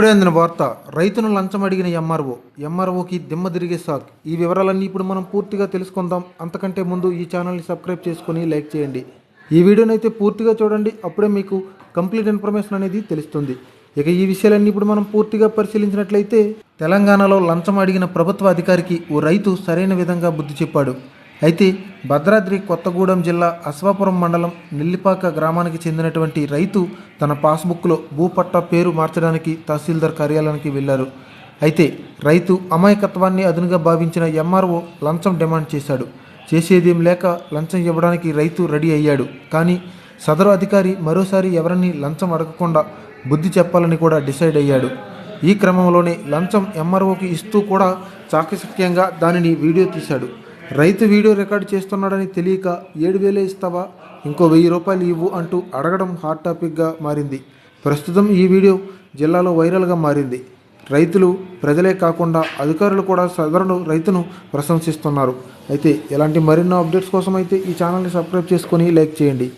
ఇప్పుడే అందిన వార్త రైతును లంచం అడిగిన ఎంఆర్ఓ ఎంఆర్ఓకి దిమ్మ తిరిగే సాక్ ఈ వివరాలన్నీ ఇప్పుడు మనం పూర్తిగా తెలుసుకుందాం. అంతకంటే ముందు ఈ ఛానల్ని సబ్స్క్రైబ్ చేసుకొని లైక్ చేయండి. ఈ వీడియోని అయితే పూర్తిగా చూడండి. అప్పుడే మీకు కంప్లీట్ ఇన్ఫర్మేషన్ అనేది తెలుస్తుంది. ఇక ఈ విషయాలన్నీ ఇప్పుడు మనం పూర్తిగా పరిశీలించినట్లయితే తెలంగాణలో లంచం అడిగిన ప్రభుత్వ అధికారికి ఓ రైతు సరైన విధంగా బుద్ధి చెప్పాడు. అయితే భద్రాద్రి కొత్తగూడెం జిల్లా అశ్వాపురం మండలం నెల్లిపాక గ్రామానికి చెందినటువంటి రైతు తన పాస్బుక్లో భూపట్టా పేరు మార్చడానికి తహసీల్దార్ కార్యాలయానికి వెళ్ళారు అయితే రైతు అమాయకత్వాన్ని అదునుగా భావించిన ఎంఆర్ఓ లంచం డిమాండ్ చేశాడు. చేసేదేం లేక లంచం ఇవ్వడానికి రైతు రెడీ అయ్యాడు. కానీ సదరు అధికారి మరోసారి ఎవరిని లంచం అడగకుండా బుద్ధి చెప్పాలని కూడా డిసైడ్ అయ్యాడు. ఈ క్రమంలోనే లంచం ఎంఆర్ఓకి ఇస్తూ కూడా చాకచక్యంగా దానిని వీడియో తీశాడు. రైతు వీడియో రికార్డ్ చేస్తున్నాడని తెలియక ఏడు వేలే ఇస్తావా? ఇంకో వెయ్యి రూపాయలు ఇవ్వు అంటూ అడగడం హాట్ టాపిక్గా మారింది. ప్రస్తుతం ఈ వీడియో జిల్లాలో వైరల్గా మారింది. రైతులు ప్రజలే కాకుండా అధికారులు కూడా సదరును రైతును ప్రశంసిస్తున్నారు. అయితే ఇలాంటి మరిన్నో అప్డేట్స్ కోసం అయితే ఈ ఛానల్ని సబ్స్క్రైబ్ చేసుకొని లైక్ చేయండి.